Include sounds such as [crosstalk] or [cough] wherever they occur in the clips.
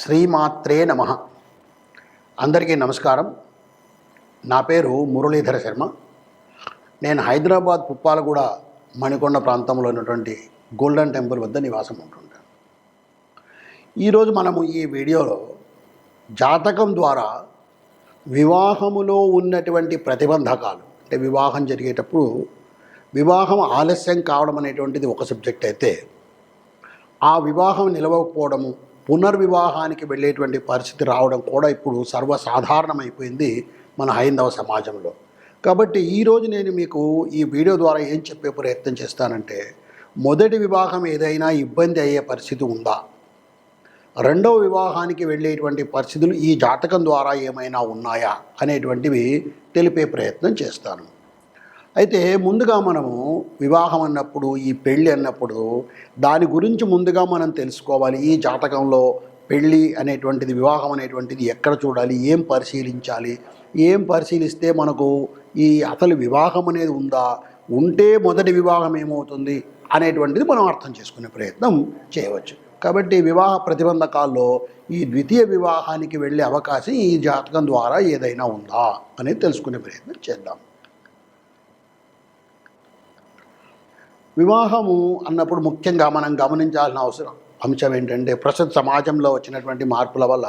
శ్రీమాత్రే నమ. అందరికీ నమస్కారం. నా పేరు మురళీధర శర్మ. నేను హైదరాబాద్ పుప్పాలగూడ మణికొండ ప్రాంతంలో ఉన్నటువంటి గోల్డెన్ టెంపుల్ వద్ద నివాసం ఉంటుంటాను ఈరోజు మనము ఈ వీడియోలో జాతకం ద్వారా వివాహములో ఉన్నటువంటి ప్రతిబంధకాలు అంటే వివాహం జరిగేటప్పుడు వివాహం ఆలస్యం కావడం అనేటువంటిది ఒక సబ్జెక్ట్ అయితే ఆ వివాహం నిలవకపోవడము పునర్వివాహానికి వెళ్ళేటువంటి పరిస్థితి రావడం కూడా ఇప్పుడు సర్వసాధారణమైపోయింది మన హైందవ సమాజంలో. కాబట్టి ఈరోజు నేను మీకు ఈ వీడియో ద్వారా ఏం చెప్పే ప్రయత్నం చేస్తానంటే మొదటి వివాహం ఏదైనా ఇబ్బంది అయ్యే పరిస్థితి ఉందా? రెండవ వివాహానికి వెళ్ళేటువంటి పరిస్థితులు ఈ జాతకం ద్వారా ఏమైనా ఉన్నాయా? అనేటువంటివి తెలిపే ప్రయత్నం చేస్తాను. అయితే ముందుగా మనము వివాహం అన్నప్పుడు ఈ పెళ్ళి అన్నప్పుడు దాని గురించి ముందుగా మనం తెలుసుకోవాలి. ఈ జాతకంలో పెళ్ళి అనేటువంటిది వివాహం అనేటువంటిది ఎక్కడ చూడాలి? ఏం పరిశీలించాలి? ఏం పరిశీలిస్తే మనకు ఈ అసలు వివాహం అనేది ఉందా? ఉంటే మొదటి వివాహం ఏమవుతుంది? అనేటువంటిది మనం అర్థం చేసుకునే ప్రయత్నం చేయవచ్చు. కాబట్టి వివాహ ప్రతిబంధకాల్లో ఈ ద్వితీయ వివాహానికి వెళ్ళే అవకాశం ఈ జాతకం ద్వారా ఏదైనా ఉందా అనేది తెలుసుకునే ప్రయత్నం చేద్దాం. వివాహము అన్నప్పుడు ముఖ్యంగా మనం గమనించాల్సిన అవసరం. అంశం ఏంటంటే ప్రస్తుత సమాజంలో వచ్చినటువంటి మార్పుల వల్ల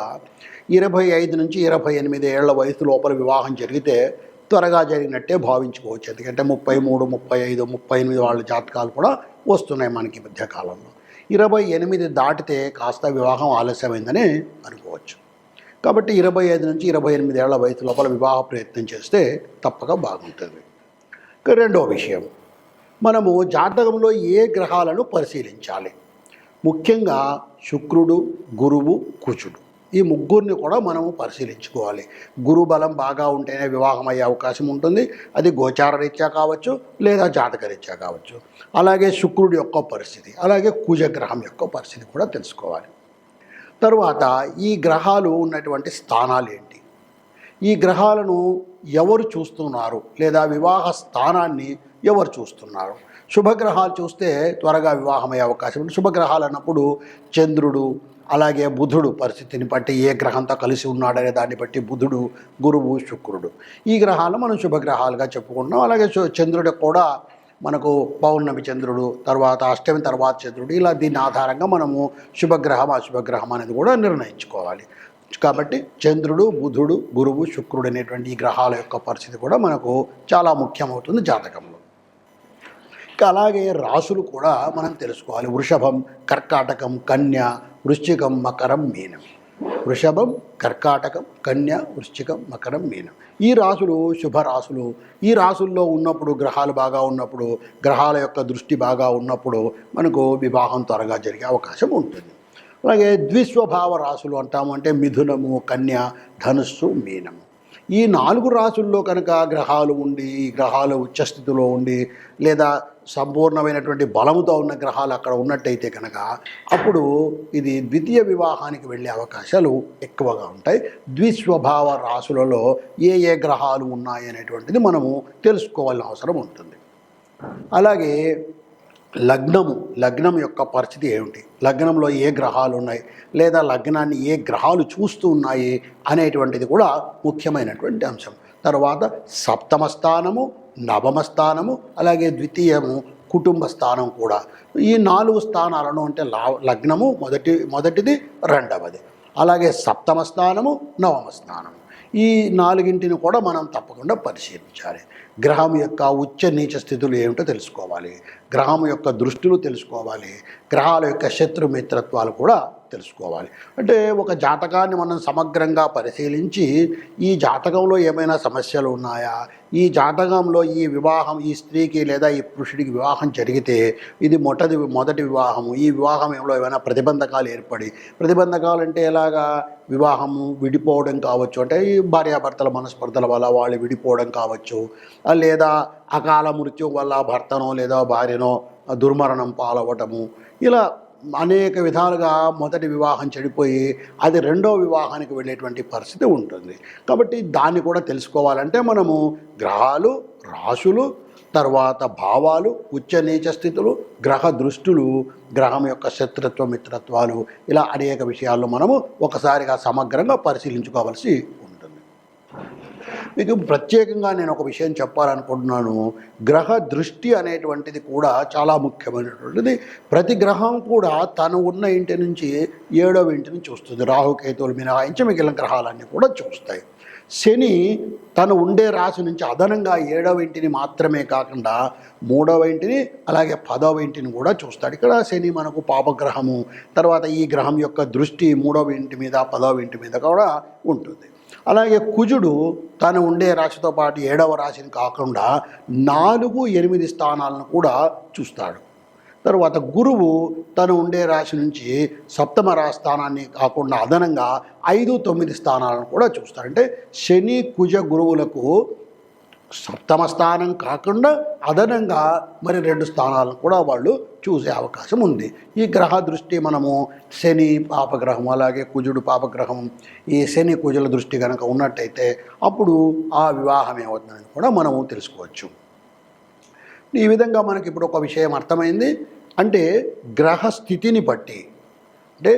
ఇరవై ఐదు నుంచి ఇరవై ఎనిమిది ఏళ్ళ వయసు లోపల వివాహం జరిగితే త్వరగా జరిగినట్టే భావించుకోవచ్చు. ఎందుకంటే ముప్పై మూడు ముప్పై ఐదు ముప్పై ఎనిమిది వాళ్ళ జాతకాలు కూడా వస్తున్నాయి మనకి ఈ మధ్యకాలంలో ఇరవై ఎనిమిది దాటితే కాస్త వివాహం ఆలస్యమైందని అనుకోవచ్చు. కాబట్టి ఇరవై ఐదు నుంచి ఇరవై ఎనిమిది ఏళ్ళ వయసు లోపల వివాహ ప్రయత్నం చేస్తే తప్పక బాగుంటుంది. రెండో విషయం. మనము జాతకంలో ఏ గ్రహాలను పరిశీలించాలి? ముఖ్యంగా శుక్రుడు గురువు కుజుడు. ఈ ముగ్గురిని కూడా మనము పరిశీలించుకోవాలి. గురు బలం బాగా ఉంటేనే వివాహం అయ్యే అవకాశం ఉంటుంది. అది గోచార రీత్యా కావచ్చు లేదా జాతక రీత్యా కావచ్చు. అలాగే శుక్రుడి యొక్క పరిస్థితి అలాగే కుజగ్రహం యొక్క పరిస్థితి కూడా తెలుసుకోవాలి. తరువాత ఈ గ్రహాలు ఉన్నటువంటి స్థానాలు ఏంటి? ఈ గ్రహాలను ఎవరు చూస్తున్నారు? లేదా వివాహ స్థానాన్ని ఎవరు చూస్తున్నారు? శుభగ్రహాలు చూస్తే త్వరగా వివాహమయ్యే అవకాశం ఉంది. శుభగ్రహాలు అన్నప్పుడు చంద్రుడు అలాగే బుధుడు పరిస్థితిని బట్టి ఏ గ్రహంతో కలిసి ఉన్నాడనే దాన్ని బట్టి బుధుడు గురువు శుక్రుడు. ఈ గ్రహాలు మనం శుభగ్రహాలుగా చెప్పుకుంటున్నాం. అలాగే చంద్రుడు కూడా మనకు పౌర్ణమి చంద్రుడు తర్వాత అష్టమి తర్వాత చంద్రుడు ఇలా దీని ఆధారంగా మనము శుభగ్రహం అశుభగ్రహం అనేది కూడా నిర్ణయించుకోవాలి. కాబట్టి చంద్రుడు బుధుడు గురువు శుక్రుడు అనేటువంటి ఈ గ్రహాల యొక్క పరిస్థితి కూడా మనకు చాలా ముఖ్యమవుతుంది జాతకంలో. అలాగే రాసులు కూడా మనం తెలుసుకోవాలి. వృషభం కర్కాటకం కన్య వృశ్చికం మకరం మీనం. వృషభం కర్కాటకం కన్య వృశ్చికం మకరం మీనం. ఈ రాసులు శుభ రాసులు. ఈ రాసుల్లో ఉన్నప్పుడు గ్రహాలు బాగా ఉన్నప్పుడు గ్రహాల యొక్క దృష్టి బాగా ఉన్నప్పుడు మనకు వివాహం త్వరగా జరిగే అవకాశం ఉంటుంది. అలాగే ద్విస్వభావ రాసులు అంటాము అంటే మిథునము కన్య ధనుస్సు మీనము ఈ నాలుగు రాసుల్లో కనుక గ్రహాలు ఉండి ఈ గ్రహాలు ఉచ్చస్థితిలో ఉండి లేదా సంపూర్ణమైనటువంటి బలముతో ఉన్న గ్రహాలు అక్కడ ఉన్నట్టయితే కనుక అప్పుడు ఇది ద్వితీయ వివాహానికి వెళ్ళే అవకాశాలు ఎక్కువగా ఉంటాయి. ద్విస్వభావ రాసులలో ఏ ఏ గ్రహాలు ఉన్నాయి అనేటువంటిది మనము తెలుసుకోవాల్సిన అవసరం ఉంటుంది. అలాగే లగ్నము లగ్నం యొక్క పరిస్థితి ఏమిటి? లగ్నంలో ఏ గ్రహాలు ఉన్నాయి? లేదా లగ్నాన్ని ఏ గ్రహాలు చూస్తూ ఉన్నాయి? అనేటువంటిది కూడా ముఖ్యమైనటువంటి అంశం. తర్వాత సప్తమ స్థానము నవమ స్థానము అలాగే ద్వితీయము కుటుంబ స్థానం కూడా. ఈ నాలుగు స్థానాలను అంటే లా లగ్నము మొదటి మొదటిది రెండవది. అలాగే సప్తమ స్థానము నవమ స్థానము. ఈ నాలుగింటిని కూడా మనం తప్పకుండా పరిశీలించాలి. గ్రహం యొక్క ఉచ్చ నీచ స్థితులు ఏమిటో తెలుసుకోవాలి. గ్రహం యొక్క దృష్టిలు తెలుసుకోవాలి. గ్రహాల యొక్క శత్రు మిత్రత్వాలు కూడా తెలుసుకోవాలి. అంటే ఒక జాతకాన్ని మనం సమగ్రంగా పరిశీలించి ఈ జాతకంలో ఏమైనా సమస్యలు ఉన్నాయా? ఈ జాతకంలో ఈ వివాహం ఈ స్త్రీకి లేదా ఈ పురుషుడికి వివాహం జరిగితే ఇది మొదటి మొదటి వివాహము. ఈ వివాహంలో ఏమైనా ప్రతిబంధకాలు ఏర్పడి ప్రతిబంధకాలు అంటే ఎలాగా? వివాహము విడిపోవడం కావచ్చు. అంటే ఈ భార్యాభర్తల మనస్పర్ధల వల్ల వాళ్ళు విడిపోవడం కావచ్చు. లేదా అకాల మృత్యు వల్ల భర్తనో లేదా భార్యనో దుర్మరణం పాలవటము ఇలా అనేక విధాలుగా మొదటి వివాహం చెడిపోయి అది రెండో వివాహానికి వెళ్ళేటువంటి పరిస్థితి ఉంటుంది. కాబట్టి దాన్ని కూడా తెలుసుకోవాలంటే మనము గ్రహాలు రాశులు తర్వాత భావాలు ఉచ్చ నీచ స్థితులు గ్రహ దృష్టులు గ్రహం యొక్క శత్రుత్వ మిత్రత్వాలు ఇలా అనేక విషయాల్లో మనము ఒకసారిగా సమగ్రంగా పరిశీలించుకోవాల్సి మీకు ప్రత్యేకంగా నేను ఒక విషయం చెప్పాలనుకుంటున్నాను. గ్రహ దృష్టి అనేటువంటిది కూడా చాలా ముఖ్యమైనటువంటిది. ప్రతి గ్రహం కూడా తను ఉన్న ఇంటి నుంచి ఏడవ ఇంటిని చూస్తుంది. రాహుకేతువులు మినహాయించి మిగిలిన గ్రహాలన్నీ కూడా చూస్తాయి. శని తను ఉండే రాశి నుంచి అదనంగా ఏడవ ఇంటిని మాత్రమే కాకుండా మూడవ ఇంటిని అలాగే పదవ ఇంటిని కూడా చూస్తాడు. ఇక్కడ శని మనకు పాపగ్రహము తర్వాత ఈ గ్రహం యొక్క దృష్టి మూడవ ఇంటి మీద పదవ ఇంటి మీద కూడా ఉంటుంది. అలాగే కుజుడు తను ఉండే రాశితో పాటు ఏడవ రాశిని కాకుండా నాలుగు ఎనిమిది స్థానాలను కూడా చూస్తాడు. తర్వాత గురువు తను ఉండే రాశి నుంచి సప్తమ రా స్థానాన్ని కాకుండా అదనంగా ఐదు తొమ్మిది స్థానాలను కూడా చూస్తాడు. అంటే శని కుజ గురువులకు సప్తమ స్థానం కాకుండా అదనంగా మరి రెండు స్థానాలను కూడా వాళ్ళు చూసే అవకాశం ఉంది. ఈ గ్రహ దృష్టి మనము శని పాపగ్రహం అలాగే కుజుడు పాపగ్రహం ఈ శని కుజుల దృష్టి కనుక ఉన్నట్టయితే అప్పుడు ఆ వివాహం ఏమవుతుందని కూడా మనము తెలుసుకోవచ్చు. ఈ విధంగా మనకి ఇప్పుడు ఒక విషయం అర్థమైంది. అంటే గ్రహ స్థితిని బట్టి అంటే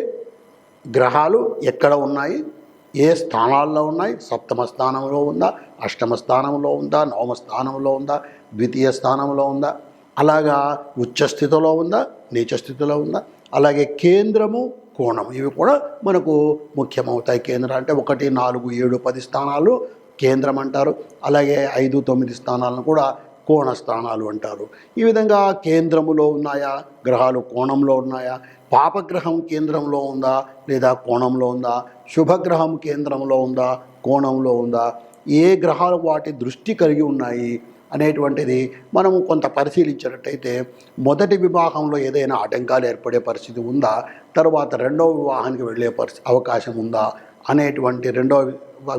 గ్రహాలు ఎక్కడ ఉన్నాయి? ఏ స్థానాల్లో ఉన్నాయి? సప్తమ స్థానంలో ఉందా? అష్టమ స్థానంలో ఉందా? నవమ స్థానంలో ఉందా? ద్వితీయ స్థానంలో ఉందా? అలాగా ఉచ్చస్థితిలో ఉందా? నీచస్థితిలో ఉందా? అలాగే కేంద్రము కోణం ఇవి కూడా మనకు ముఖ్యమవుతాయి. కేంద్రం అంటే ఒకటి నాలుగు ఏడు పది స్థానాలు కేంద్రం అంటారు. అలాగే ఐదు తొమ్మిది స్థానాలను కూడా కోణ స్థానాలు అంటారు. ఈ విధంగా కేంద్రములో ఉన్నాయా? గ్రహాలు కోణంలో ఉన్నాయా? పాపగ్రహం కేంద్రంలో ఉందా లేదా కోణంలో ఉందా? శుభగ్రహం కేంద్రంలో ఉందా? కోణంలో ఉందా? ఏ గ్రహాలు వాటి దృష్టి కలిగి ఉన్నాయి అనేటువంటిది మనము కొంత పరిశీలించినట్టయితే మొదటి వివాహంలో ఏదైనా ఆటంకాలు ఏర్పడే పరిస్థితి ఉందా? తర్వాత రెండవ వివాహానికి వెళ్ళే పరిస్థితి అవకాశం ఉందా? అనేటువంటి రెండవ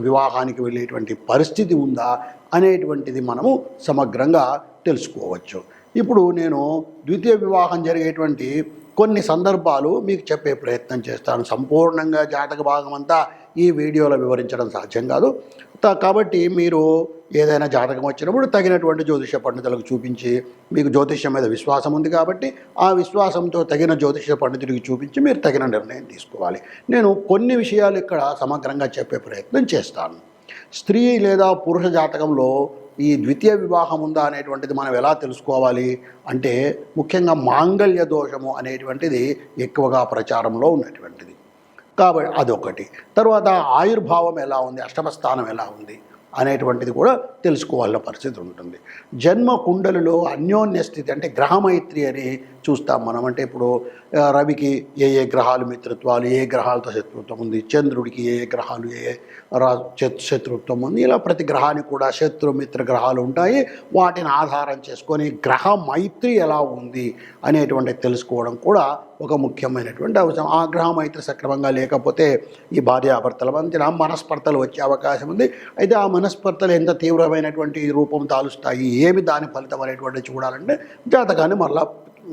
వివాహానికి వెళ్ళేటువంటి పరిస్థితి ఉందా? అనేటువంటిది మనము సమగ్రంగా తెలుసుకోవచ్చు. ఇప్పుడు నేను ద్వితీయ వివాహం జరిగేటువంటి కొన్ని సందర్భాలు మీకు చెప్పే ప్రయత్నం చేస్తాను. సంపూర్ణంగా జాతక భాగం అంతా ఈ వీడియోలో వివరించడం సాధ్యం కాదు. కాబట్టి మీరు ఏదైనా జాతకం వచ్చినప్పుడు తగినటువంటి జ్యోతిష పండితులకు చూపించి మీకు జ్యోతిష్యం మీద విశ్వాసం ఉంది కాబట్టి ఆ విశ్వాసంతో తగిన జ్యోతిష పండితుడికి చూపించి మీరు తగిన నిర్ణయం తీసుకోవాలి. నేను కొన్ని విషయాలు ఇక్కడ సమగ్రంగా చెప్పే ప్రయత్నం చేస్తాను. స్త్రీ లేదా పురుష జాతకంలో ఈ ద్వితీయ వివాహం ఉందా అనేటువంటిది మనం ఎలా తెలుసుకోవాలి అంటే ముఖ్యంగా మాంగళ్య దోషము అనేటువంటిది ఎక్కువగా ప్రచారంలో ఉన్నటువంటిది. కాబట్టి అదొకటి. తర్వాత ఆయుర్భావం ఎలా ఉంది? అష్టమ స్థానం ఎలా ఉంది? అనేటువంటిది కూడా తెలుసుకోవాల్సిన పరిస్థితి ఉంటుంది. జన్మ కుండలలో అన్యోన్య స్థితి అంటే గ్రహమైత్రి అని చూస్తాం మనం. అంటే ఇప్పుడు రవికి ఏ ఏ గ్రహాలు మిత్రత్వాలు ఏ గ్రహాలతో శత్రుత్వం ఉంది చంద్రుడికి ఏ ఏ గ్రహాలు ఏ ఏ రా శత్రుత్వం ఉంది ఇలా ప్రతి గ్రహానికి కూడా శత్రు మిత్ర గ్రహాలు ఉంటాయి. వాటిని ఆధారం చేసుకొని గ్రహ మైత్రి ఎలా ఉంది అనేటువంటి తెలుసుకోవడం కూడా ఒక ముఖ్యమైనటువంటి అవసరం ఆగ్రహం అయితే మైత్రి సక్రమంగా లేకపోతే ఈ భార్యాభర్తల మధ్యన మనస్పర్ధలు వచ్చే అవకాశం ఉంది. అయితే ఆ మనస్పర్ధలు ఎంత తీవ్రమైనటువంటి రూపం తాలుస్తాయి? ఏమి దాని ఫలితం అనేటువంటి చూడాలంటే జాతకాన్ని మరలా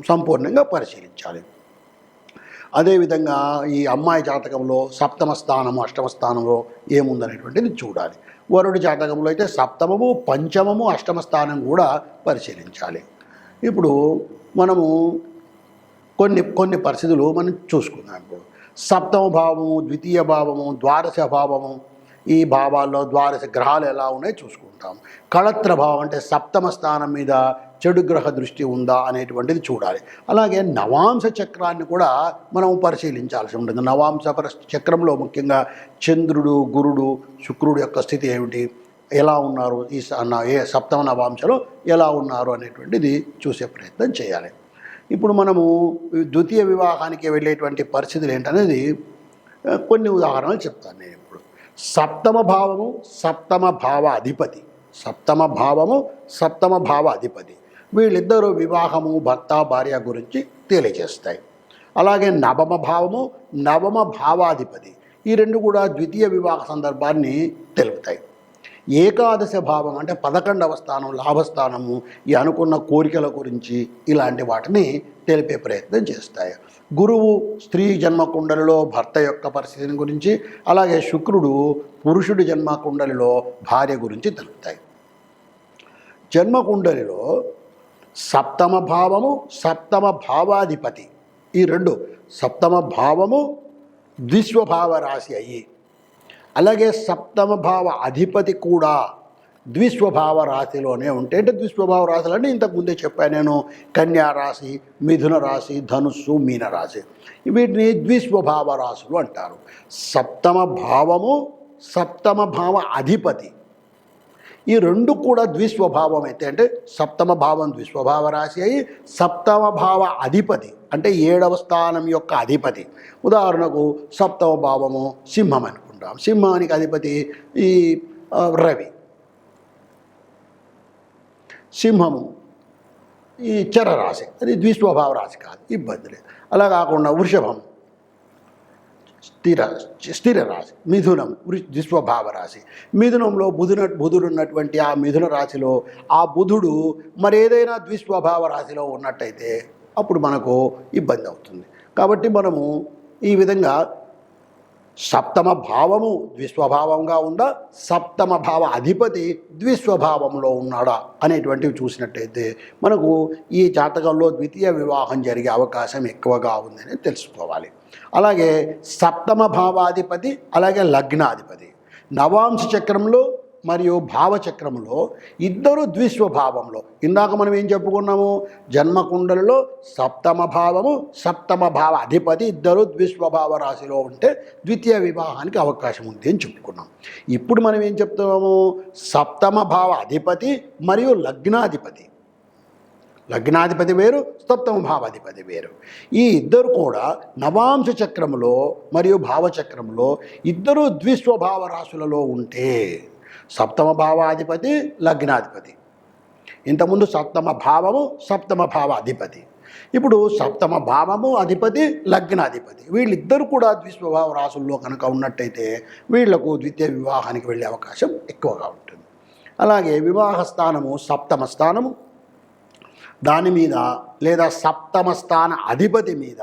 సంపూర్ణంగా పరిశీలించాలి. అదేవిధంగా ఈ అమ్మాయి జాతకంలో సప్తమ స్థానము అష్టమ స్థానంలో ఏముందనేటువంటిది చూడాలి. వరుడి జాతకంలో అయితే సప్తమము పంచమము అష్టమ స్థానం కూడా పరిశీలించాలి. ఇప్పుడు మనము కొన్ని కొన్ని పరిస్థితులు మనం చూసుకుందాం ఇప్పుడు. సప్తమ భావము ద్వితీయ భావము ద్వాదశ భావము ఈ భావాల్లో ద్వాదశ గ్రహాలు ఎలా ఉన్నాయో చూసుకుంటాం. కళత్ర భావం అంటే సప్తమ స్థానం మీద చెడు గ్రహ దృష్టి ఉందా అనేటువంటిది చూడాలి. అలాగే నవాంశ చక్రాన్ని కూడా మనం పరిశీలించాల్సి ఉంటుంది. నవాంశ చక్రంలో ముఖ్యంగా చంద్రుడు గురుడు శుక్రుడు యొక్క స్థితి ఏమిటి? ఎలా ఉన్నారు? ఈ స- ఏ సప్తమ నవాంశలో ఎలా ఉన్నారు అనేటువంటిది చూసే ప్రయత్నం చేయాలి. ఇప్పుడు మనము ద్వితీయ వివాహానికి వెళ్ళేటువంటి పరిస్థితులు ఏంటనేది కొన్ని ఉదాహరణలు చెప్తాను నేను ఇప్పుడు. సప్తమ భావము సప్తమ భావ అధిపతి. సప్తమ భావము సప్తమ భావ అధిపతి. వీళ్ళిద్దరూ వివాహము భర్త భార్య గురించి తెలియజేస్తాయి. అలాగే నవమ భావము నవమ భావాధిపతి. ఈ రెండు కూడా ద్వితీయ వివాహ సందర్భాన్ని తెలుపుతాయి. ఏకాదశ భావం అంటే పదకొండవ స్థానం లాభస్థానము ఈ అనుకున్న కోరికల గురించి ఇలాంటి వాటిని తెలిపే ప్రయత్నం చేస్తాయి. గురువు స్త్రీ జన్మకుండలిలో భర్త యొక్క పరిస్థితిని గురించి అలాగే శుక్రుడు పురుషుడి జన్మకుండలిలో భార్య గురించి తెలుపుతాయి. జన్మకుండలిలో సప్తమ భావము సప్తమ భావాధిపతి. ఈ రెండు సప్తమ భావము ద్విశ్వభావ రాశి అయ్యి అలాగే సప్తమ భావ అధిపతి కూడా ద్విస్వభావ రాశిలోనే ఉంటే అంటే ద్విస్వభావ రాశులు అంటే ఇంతకు ముందే చెప్పాను నేను కన్యా రాశి మిథున రాశి ధనుస్సు మీన రాశి. వీటిని ద్విస్వభావ రాశులు అంటారు. సప్తమ భావము సప్తమ భావ అధిపతి. ఈ రెండు కూడా ద్విస్వభావం అయితే అంటే సప్తమ భావం ద్విస్వభావ రాశి అయి సప్తమ భావ అధిపతి అంటే ఏడవ స్థానం యొక్క అధిపతి. ఉదాహరణకు సప్తమ భావము సింహం అనుకుంటాం. సింహానికి అధిపతి ఈ రవి. సింహము ఈ చరరాశి అది ద్విస్వభావ రాశి కాదు ఇబ్బంది లేదు. అలా కాకుండా వృషభం స్థిర స్థిర రాశి. మిథునం వృ- ద్విస్వభావ రాశి. మిథునంలో బుధున బుధుడు ఉన్నటువంటి ఆ మిథున రాశిలో ఆ బుధుడు మరేదైనా ద్విస్వభావ రాశిలో ఉన్నట్టయితే అప్పుడు మనకు ఇబ్బంది అవుతుంది. కాబట్టి మనము ఈ విధంగా సప్తమ భావము ద్విస్వభావంగా ఉందా సప్తమ భావ అధిపతి ద్విస్వభావంలో ఉన్నాడా అనేటువంటివి చూసినట్టయితే మనకు ఈ జాతకంలో ద్వితీయ వివాహం జరిగే అవకాశం ఎక్కువగా ఉందని తెలుసుకోవాలి. అలాగే సప్తమ భావాధిపతి అలాగే లగ్నాధిపతి. నవాంశ చక్రంలో మరియు భావచక్రములో ఇద్దరు ద్విస్వభావంలో ఇందాక మనం ఏం చెప్పుకున్నాము? జన్మకుండలలో సప్తమ భావము సప్తమ భావ అధిపతి ఇద్దరు ద్విస్వభావ రాశిలో ఉంటే ద్వితీయ వివాహానికి అవకాశం ఉంది అని చెప్పుకున్నాం. ఇప్పుడు మనం ఏం చెప్తున్నాము? సప్తమ భావ అధిపతి మరియు లగ్నాధిపతి. లగ్నాధిపతి వేరు సప్తమ భావాధిపతి వేరు. ఈ ఇద్దరు కూడా నవాంశ చక్రములో మరియు భావచక్రములో ఇద్దరు ద్విస్వభావ రాశులలో ఉంటే సప్తమ భావాధిపతి లగ్నాధిపతి. ఇంతకుముందు సప్తమ భావము సప్తమ భావ అధిపతి ఇప్పుడు సప్తమ భావము అధిపతి లగ్నాధిపతి. వీళ్ళిద్దరు కూడా ద్విస్వభావ రాసుల్లో కనుక ఉన్నట్టయితే వీళ్ళకు ద్వితీయ వివాహానికి వెళ్ళే అవకాశం ఎక్కువగా ఉంటుంది. అలాగే వివాహ స్థానము సప్తమ స్థానము. దాని మీద లేదా సప్తమ స్థాన అధిపతి మీద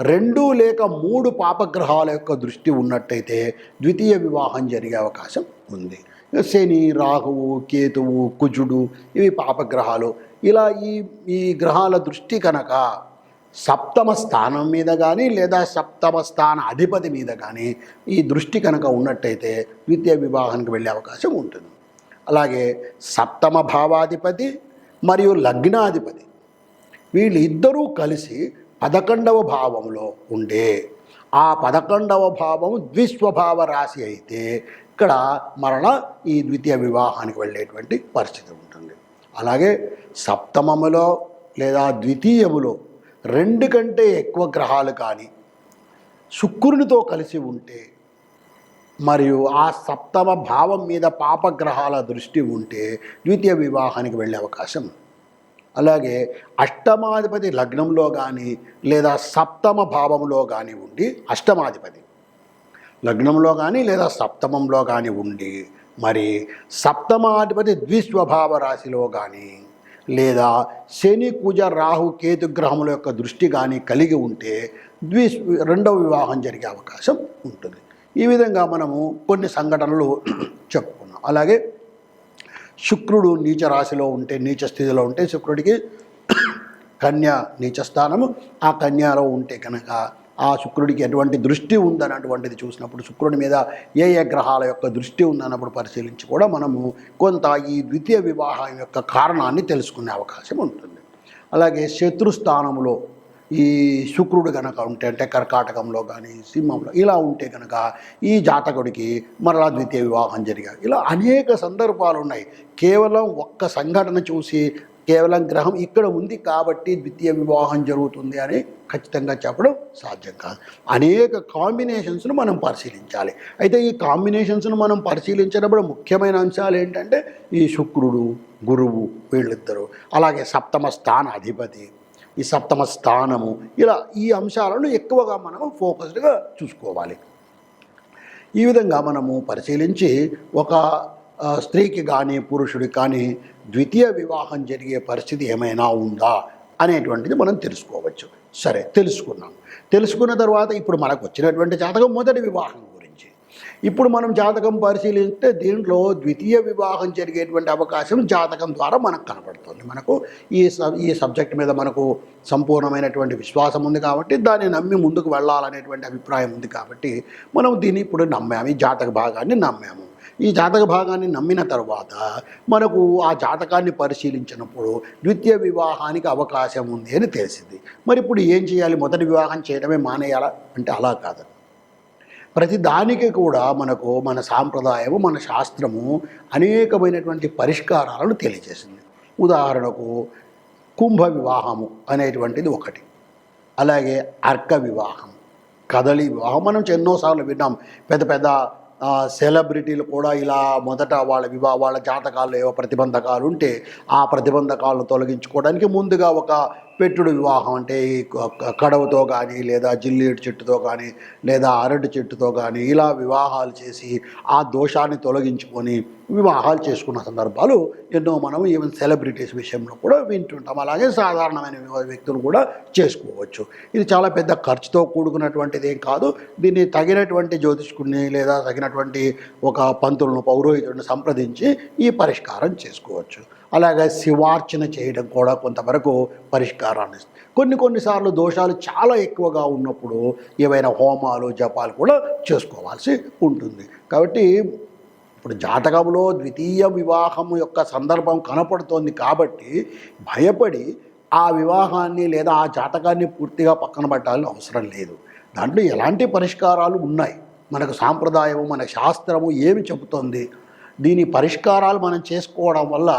రెండు లేక మూడు పాపగ్రహాల యొక్క దృష్టి ఉన్నట్టయితే ద్వితీయ వివాహం జరిగే అవకాశం ఉంది. శని రాహువు కేతువు కుజుడు ఇవి పాపగ్రహాలు. ఇలా ఈ ఈ గ్రహాల దృష్టి కనుక సప్తమ స్థానం మీద కానీ లేదా సప్తమ స్థాన అధిపతి మీద కానీ ఈ దృష్టి కనుక ఉన్నట్టయితే ద్వితీయ వివాహానికి వెళ్ళే అవకాశం ఉంటుంది. అలాగే సప్తమ భావాధిపతి మరియు లగ్నాధిపతి వీళ్ళిద్దరూ కలిసి పదకొండవ భావంలో ఉండే. ఆ పదకొండవ భావం ద్విస్వభావ రాశి అయితే ఇక్కడ మరణ ఈ ద్వితీయ వివాహానికి వెళ్ళేటువంటి పరిస్థితి ఉంటుంది. అలాగే సప్తమములో లేదా ద్వితీయములో రెండు కంటే ఎక్కువ గ్రహాలు కానీ శుక్రునితో కలిసి ఉంటే మరియు ఆ సప్తమ భావం మీద పాపగ్రహాల దృష్టి ఉంటే ద్వితీయ వివాహానికి వెళ్ళే అవకాశం అలాగే అష్టమాధిపతి లగ్నంలో కానీ లేదా సప్తమ భావంలో కానీ ఉండి అష్టమాధిపతి లగ్నంలో కానీ లేదా సప్తమంలో కానీ ఉండి మరి సప్తమాధిపతి ద్విస్వభావ రాశిలో కానీ లేదా శని కుజ రాహు కేతు గ్రహముల యొక్క దృష్టి కానీ కలిగి ఉంటే ద్వి రెండవ వివాహం జరిగే అవకాశం ఉంటుంది. ఈ విధంగా మనము కొన్ని సంఘటనలు [clears throat] చెప్పుకున్నాం. అలాగే శుక్రుడు నీచ రాశిలో ఉంటే నీచ స్థితిలో ఉంటే శుక్రుడికి [clears throat] కన్య నీచ స్థానము. ఆ కన్యాలో ఉంటే కనుక ఆ శుక్రుడికి ఎటువంటి దృష్టి ఉందన్నటువంటిది చూసినప్పుడు శుక్రుడి మీద ఏ ఏ గ్రహాల యొక్క దృష్టి ఉందన్నప్పుడు పరిశీలించి కూడా మనము కొంత ఈ ద్వితీయ వివాహం యొక్క కారణాన్ని తెలుసుకునే అవకాశం ఉంటుంది. అలాగే శత్రుస్థానంలో ఈ శుక్రుడు కనుక ఉంటే అంటే కర్కాటకంలో కానీ సింహంలో ఇలా ఉంటే కనుక ఈ జాతకుడికి మరలా ద్వితీయ వివాహం జరిగాయి. ఇలా అనేక సందర్భాలు ఉన్నాయి కేవలం ఒక్క సంఘటన చూసి కేవలం గ్రహం ఇక్కడ ఉంది కాబట్టి ద్వితీయ వివాహం జరుగుతుంది అని ఖచ్చితంగా చెప్పడం సాధ్యం కాదు. అనేక కాంబినేషన్స్ను మనం పరిశీలించాలి. అయితే ఈ కాంబినేషన్స్ను మనం పరిశీలించినప్పుడు ముఖ్యమైన అంశాలు ఏంటంటే ఈ శుక్రుడు గురువు వీళ్ళిద్దరు అలాగే సప్తమ స్థాన అధిపతి ఈ సప్తమ స్థానము ఇలా ఈ అంశాలను ఎక్కువగా మనము ఫోకస్డ్గా చూసుకోవాలి. ఈ విధంగా మనము పరిశీలించి ఒక స్త్రీకి కానీ పురుషుడికి కానీ ద్వితీయ వివాహం జరిగే పరిస్థితి ఏమైనా ఉందా అనేటువంటిది మనం తెలుసుకోవచ్చు. సరే తెలుసుకున్నాం. తెలుసుకున్న తర్వాత ఇప్పుడు మనకు వచ్చినటువంటి జాతకం మొదటి వివాహం గురించి. ఇప్పుడు మనం జాతకం పరిశీలిస్తే దీంట్లో ద్వితీయ వివాహం జరిగేటువంటి అవకాశం జాతకం ద్వారా మనకు కనపడుతుంది మనకు ఈ సబ్ ఈ సబ్జెక్ట్ మీద మనకు సంపూర్ణమైనటువంటి విశ్వాసం ఉంది కాబట్టి దాన్ని నమ్మి ముందుకు వెళ్ళాలనేటువంటి అభిప్రాయం ఉంది కాబట్టి మనం దీన్ని ఇప్పుడు నమ్మాము ఈ జాతక భాగాన్ని నమ్మాము. ఈ జాతక భాగాన్ని నమ్మిన తర్వాత మనకు ఆ జాతకాన్ని పరిశీలించినప్పుడు ద్వితీయ వివాహానికి అవకాశం ఉంది అని తెలిసింది. మరి ఇప్పుడు ఏం చేయాలి? మొదటి వివాహం చేయడమే మానేయాలా? అంటే అలా కాదు. ప్రతి దానికి కూడా మనకు మన సాంప్రదాయము మన శాస్త్రము అనేకమైనటువంటి పరిష్కారాలను తెలియజేసింది. ఉదాహరణకు కుంభ వివాహము అనేటువంటిది ఒకటి. అలాగే అర్క వివాహం కదలి వివాహం. మనం ఎన్నోసార్లు విన్నాం. పెద్ద పెద్ద సెలబ్రిటీలు కూడా ఇలా మొదట వాళ్ళ వివా వాళ్ళ జాతకాల్లో ఏవో ప్రతిబంధకాలు ఉంటే ఆ ప్రతిబంధకాలను తొలగించుకోవడానికి ముందుగా ఒక పెట్టుడు వివాహం అంటే ఈ కడవతో కానీ లేదా జిల్లేడు చెట్టుతో కానీ లేదా అరటి చెట్టుతో కానీ ఇలా వివాహాలు చేసి ఆ దోషాన్ని తొలగించుకొని వివాహాలు చేసుకున్న సందర్భాలు ఎన్నో మనం ఈవెన్ సెలబ్రిటీస్ విషయంలో కూడా వింటుంటాం. అలాగే సాధారణమైన వ్యక్తులు కూడా చేసుకోవచ్చు. ఇది చాలా పెద్ద ఖర్చుతో కూడుకున్నటువంటిది ఏం కాదు. దీన్ని తగినటువంటి జ్యోతిష్కుడిని లేదా తగినటువంటి ఒక పంతులను పౌరోహితుడిని సంప్రదించి ఈ పరిష్కారం చేసుకోవచ్చు. అలాగే శివార్చన చేయడం కూడా కొంతవరకు పరిష్కారాన్ని ఇస్తుంది. కొన్ని కొన్నిసార్లు దోషాలు చాలా ఎక్కువగా ఉన్నప్పుడు ఏవైనా హోమాలు జపాలు కూడా చేసుకోవాల్సి ఉంటుంది. కాబట్టి ఇప్పుడు జాతకంలో ద్వితీయ వివాహం యొక్క సందర్భం కనపడుతోంది కాబట్టి భయపడి ఆ వివాహాన్ని లేదా ఆ జాతకాన్ని పూర్తిగా పక్కన పెట్టాలని అవసరం లేదు. దాంట్లో ఎలాంటి పరిష్కారాలు ఉన్నాయి? మనకు సాంప్రదాయము మన శాస్త్రము ఏమి చెబుతోంది? దీని పరిష్కారాలు మనం చేసుకోవడం వల్ల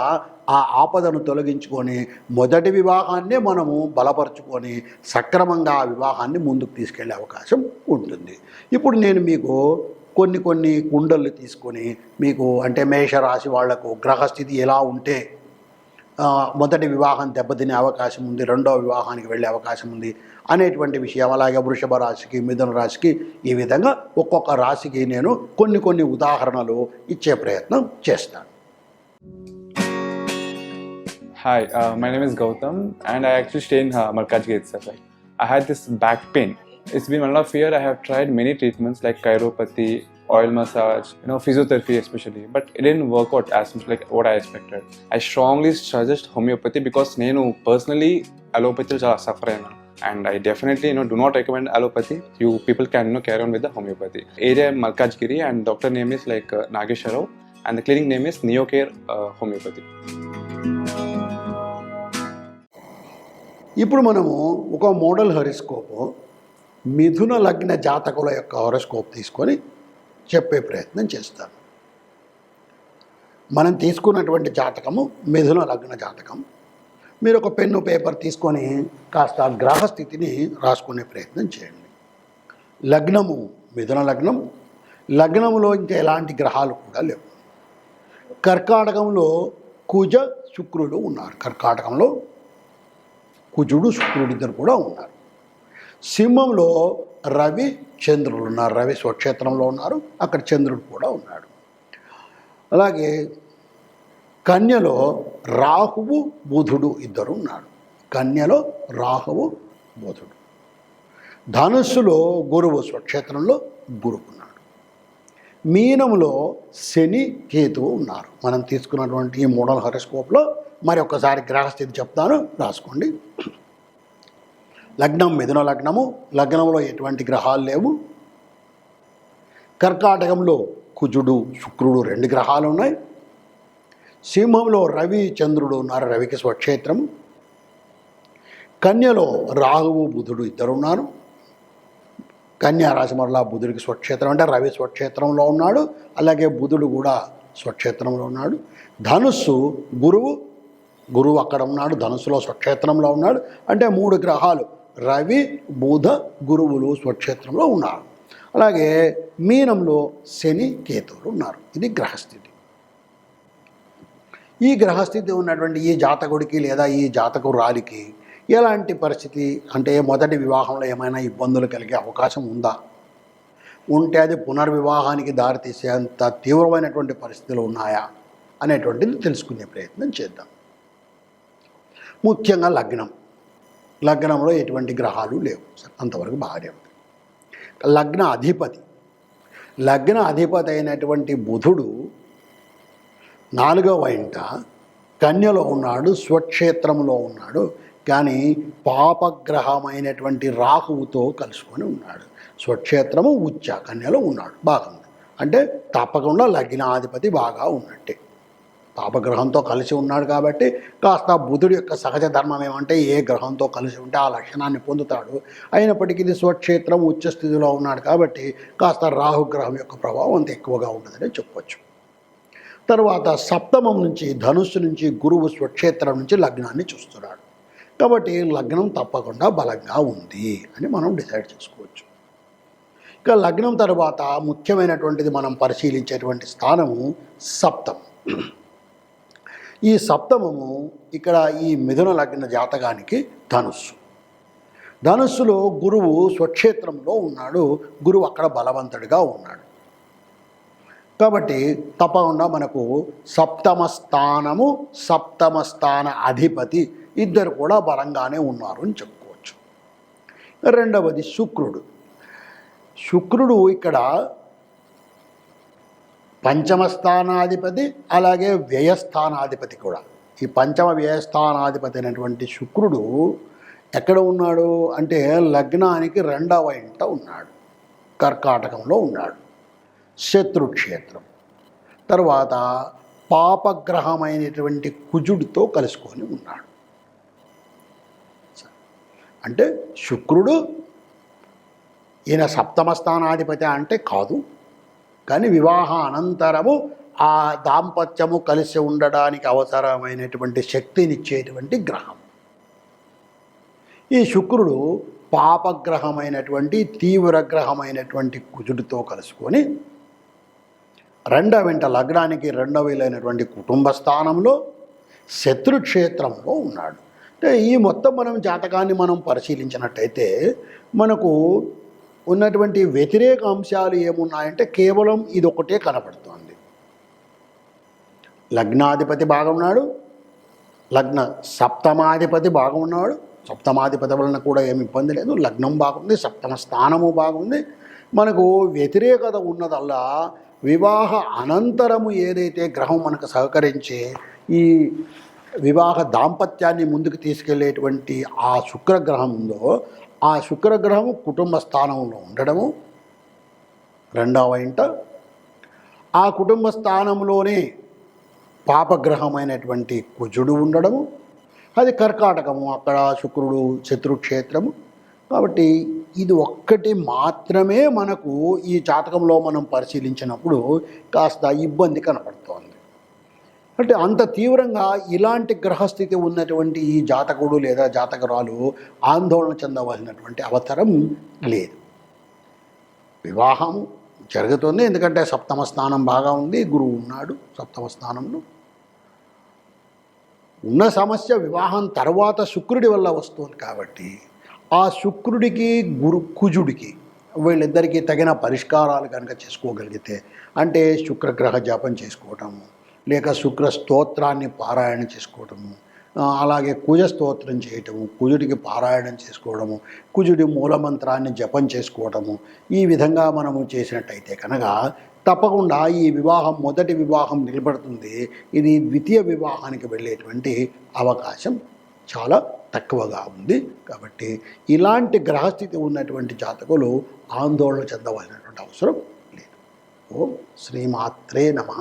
ఆ ఆపదను తొలగించుకొని మొదటి వివాహాన్నే మనము బలపరుచుకొని సక్రమంగా ఆ వివాహాన్ని ముందుకు తీసుకెళ్ళే అవకాశం ఉంటుంది. ఇప్పుడు నేను మీకు కొన్ని కొన్ని కుండలు తీసుకొని మీకు అంటే మేషరాశి వాళ్ళకు గ్రహస్థితి ఎలా ఉంటే మొదటి వివాహం దెబ్బతినే అవకాశం ఉంది రెండవ వివాహానికి వెళ్ళే అవకాశం ఉంది అనేటువంటి విషయం. అలాగే వృషభ రాశికి మిథున రాశికి ఈ విధంగా ఒక్కొక్క రాశికి నేను కొన్ని కొన్ని ఉదాహరణలు ఇచ్చే ప్రయత్నం చేస్తాను. Hi my name is Gautam and I actual stay in Markaz gate sir I had this back pain it's been one of year I have tried many treatments like chiropathy oil massage you know, physiotherapy especially. But it didn't work out as much like what I expected. I strongly suggest నేను personally అలోపతిలో చాలా suffer అయినా and I definitely you know do not recommend allopathy you people can you know carry on with the homeopathy area Malkajgiri and doctor name is like Nageswararao and the clinic name is neo homeopathy ఇప్పుడు మనము ఒక model హొరిస్కోప్ మిథున లగ్న జాతకుల యొక్క హొరస్కోప్ తీసుకొని చెప్పే ప్రయత్నం చేస్తాను. మనం తీసుకున్నటువంటి జాతకము మిథున లగ్న జాతకం. మీరు ఒక పెన్ను పేపర్ తీసుకొని కాస్త గ్రహస్థితిని రాసుకునే ప్రయత్నం చేయండి. లగ్నము మిథున లగ్నం లగ్నములో ఇంకా ఎలాంటి గ్రహాలు కూడా లేవు. కర్కాటకంలో కుజ శుక్రుడు ఉన్నారు. కర్కాటకంలో కుజుడు శుక్రుడు ఇద్దరు కూడా ఉన్నారు. సింహంలో రవి చంద్రులు ఉన్నారు. రవి స్వక్షేత్రంలో ఉన్నారు. అక్కడ చంద్రుడు కూడా ఉన్నాడు. అలాగే కన్యలో రాహువు బుధుడు ఇద్దరు ఉన్నారు. కన్యలో రాహువు బుధుడు. ధనుస్సులో గురువు స్వక్షేత్రంలో గురువు ఉన్నాడు. మీనములో శని కేతువు ఉన్నారు. మనం తీసుకున్నటువంటి ఈ మోడల్ హెరోస్కోప్లో మరి ఒకసారి గ్రహస్థితి చెప్తాను. రాసుకోండి. లగ్నం మిథున లగ్నము లగ్నంలో ఎటువంటి గ్రహాలు లేవు. కర్కాటకంలో కుజుడు శుక్రుడు రెండు గ్రహాలు ఉన్నాయి. సింహంలో రవి చంద్రుడు ఉన్నారు రవికి స్వక్షేత్రం. కన్యలో రాహువు బుధుడు ఇద్దరు ఉన్నారు. కన్యా రాశి మరలా బుధుడికి స్వక్షేత్రం అంటే రవి స్వక్షేత్రంలో ఉన్నాడు అలాగే బుధుడు కూడా స్వక్షేత్రంలో ఉన్నాడు. ధనుస్సు గురువు గురువు అక్కడ ఉన్నాడు ధనుస్సులో స్వక్షేత్రంలో ఉన్నాడు. అంటే మూడు గ్రహాలు రవి బుధ గురువులు స్వక్షేత్రంలో ఉన్నారు. అలాగే మీనంలో శని కేతువులు ఉన్నారు. ఇది గ్రహస్థితి. ఈ గ్రహస్థితి ఉన్నటువంటి ఈ జాతకుడికి లేదా ఈ జాతకురాలికి ఎలాంటి పరిస్థితి? అంటే మొదటి వివాహంలో ఏమైనా ఇబ్బందులు కలిగే అవకాశం ఉందా? ఉంటే అది పునర్వివాహానికి దారితీసేంత తీవ్రమైనటువంటి పరిస్థితులు ఉన్నాయా? అనేటువంటిది తెలుసుకునే ప్రయత్నం చేద్దాం. ముఖ్యంగా లగ్నం. లగ్నంలో ఎటువంటి గ్రహాలు లేవు. సార్ అంతవరకు బాగానే ఉంది. లగ్న అధిపతి. లగ్న అధిపతి అయినటువంటి బుధుడు నాలుగవ ఇంట కన్యలో ఉన్నాడు స్వక్షేత్రంలో ఉన్నాడు కానీ పాపగ్రహమైనటువంటి రాహువుతో కలుసుకొని ఉన్నాడు. స్వక్షేత్రము ఉచ్చ కన్యలో ఉన్నాడు బాగుంది అంటే తప్పకుండా లగ్నాధిపతి బాగా ఉన్నట్టే. పాపగ్రహంతో కలిసి ఉన్నాడు కాబట్టి కాస్త బుధుడి యొక్క సహజ ధర్మం ఏమంటే ఏ గ్రహంతో కలిసి ఉంటే ఆ లక్షణాన్ని పొందుతాడు. అయినప్పటికీ ఇది స్వక్షేత్రం ఉచ్చస్థితిలో ఉన్నాడు కాబట్టి కాస్త రాహుగ్రహం యొక్క ప్రభావం అంత ఎక్కువగా ఉండదని చెప్పొచ్చు. తర్వాత సప్తమం నుంచి ధనుస్సు నుంచి గురువు స్వక్షేత్రం నుంచి లగ్నాన్ని చూస్తున్నాడు. కాబట్టి లగ్నం తప్పకుండా బలంగా ఉంది అని మనం డిసైడ్ చేసుకోవచ్చు. ఇక లగ్నం తర్వాత ముఖ్యమైనటువంటిది మనం పరిశీలించేటువంటి స్థానము సప్తం ఈ సప్తమము ఇక్కడ ఈ మిథున లగ్న జాతకానికి ధనుస్సు. ధనుస్సులో గురువు స్వక్షేత్రంలో ఉన్నాడు. గురువు అక్కడ బలవంతుడిగా ఉన్నాడు. కాబట్టి తప్పకుండా మనకు సప్తమ స్థానము సప్తమ స్థాన అధిపతి ఇద్దరు కూడా బలంగానే ఉన్నారు అని చెప్పుకోవచ్చు. రెండవది శుక్రుడు. శుక్రుడు ఇక్కడ పంచమ స్థానాధిపతి అలాగే వ్యయస్థానాధిపతి కూడా. ఈ పంచమ వ్యయస్థానాధిపతి అయినటువంటి శుక్రుడు ఎక్కడ ఉన్నాడు అంటే లగ్నానికి రెండవ ఇంట ఉన్నాడు. కర్కాటకంలో ఉన్నాడు. శత్రుక్షేత్రం. తర్వాత పాపగ్రహమైనటువంటి కుజుడితో కలుసుకొని ఉన్నాడు. అంటే శుక్రుడు ఈయన సప్తమ స్థానాధిపతి అంటే కాదు. కానీ వివాహ అనంతరము ఆ దాంపత్యము కలిసి ఉండడానికి అవసరమైనటువంటి శక్తినిచ్చేటువంటి గ్రహం. ఈ శుక్రుడు పాపగ్రహమైనటువంటి తీవ్ర గ్రహమైనటువంటి కుజుడితో కలుసుకొని రెండవ వెంట లగ్నానికి రెండవ వీలైనటువంటి కుటుంబ స్థానంలో శత్రుక్షేత్రంలో ఉన్నాడు. అంటే ఈ మొత్తం మనం జాతకాన్ని మనం పరిశీలించినట్టయితే మనకు ఉన్నటువంటి వ్యతిరేక అంశాలు ఏమున్నాయంటే కేవలం ఇది ఒకటే కనపడుతోంది లగ్నాధిపతి బాగున్నాడు లగ్న సప్తమాధిపతి బాగున్నాడు సప్తమాధిపతి వలన కూడా ఏమి ఇబ్బంది లేదు లగ్నం బాగుంది సప్తమ స్థానము బాగుంది. మనకు వ్యతిరేకత ఉన్నదల్లా వివాహ అనంతరము ఏదైతే గ్రహం మనకు సహకరించి ఈ వివాహ దాంపత్యాన్ని ముందుకు తీసుకెళ్ళేటువంటి ఆ శుక్రగ్రహం ఉందో ఆ శుక్రగ్రహము కుటుంబ స్థానంలో ఉండడము. రెండవ ఇంట ఆ కుటుంబ స్థానంలోనే పాపగ్రహమైనటువంటి కుజుడు ఉండడము. అది కర్కాటకము అక్కడ శుక్రుడు శత్రుక్షేత్రము. కాబట్టి ఇది ఒక్కటి మాత్రమే మనకు ఈ జాతకంలో మనం పరిశీలించినప్పుడు కాస్త ఇబ్బంది కనపడుతోంది. అంటే అంత తీవ్రంగా ఇలాంటి గ్రహస్థితి ఉన్నటువంటి ఈ జాతకుడు లేదా జాతకురాలు ఆందోళన చెందవలసినటువంటి అవసరం లేదు. వివాహం జరుగుతుంది ఎందుకంటే సప్తమ స్థానం బాగా ఉంది గురువు ఉన్నాడు సప్తమ స్థానంలో. ఉన్న సమస్య వివాహం తర్వాత శుక్రుడి వల్ల వస్తుంది కాబట్టి ఆ శుక్రుడికి గురు కుజుడికి వీళ్ళిద్దరికీ తగిన పరిష్కారాలు కనుక చేసుకోగలిగితే అంటే శుక్రగ్రహ జాపం చేసుకోవటము లేక శుక్ర స్తోత్రాన్ని పారాయణ చేసుకోవటము అలాగే కుజ స్తోత్రం చేయటము కుజుడికి పారాయణం చేసుకోవడము కుజుడి మూలమంత్రాన్ని జపం చేసుకోవటము ఈ విధంగా మనము చేసినట్టయితే కనుక తప్పకుండా ఈ వివాహం మొదటి వివాహం నిలబడుతుంది. ఇది ద్వితీయ వివాహానికి వెళ్ళేటువంటి అవకాశం చాలా తక్కువగా ఉంది. కాబట్టి ఇలాంటి గ్రహస్థితి ఉన్నటువంటి జాతకులు ఆందోళన చెందవలసినటువంటి అవసరం లేదు. ఓం శ్రీమాత్రే నమ.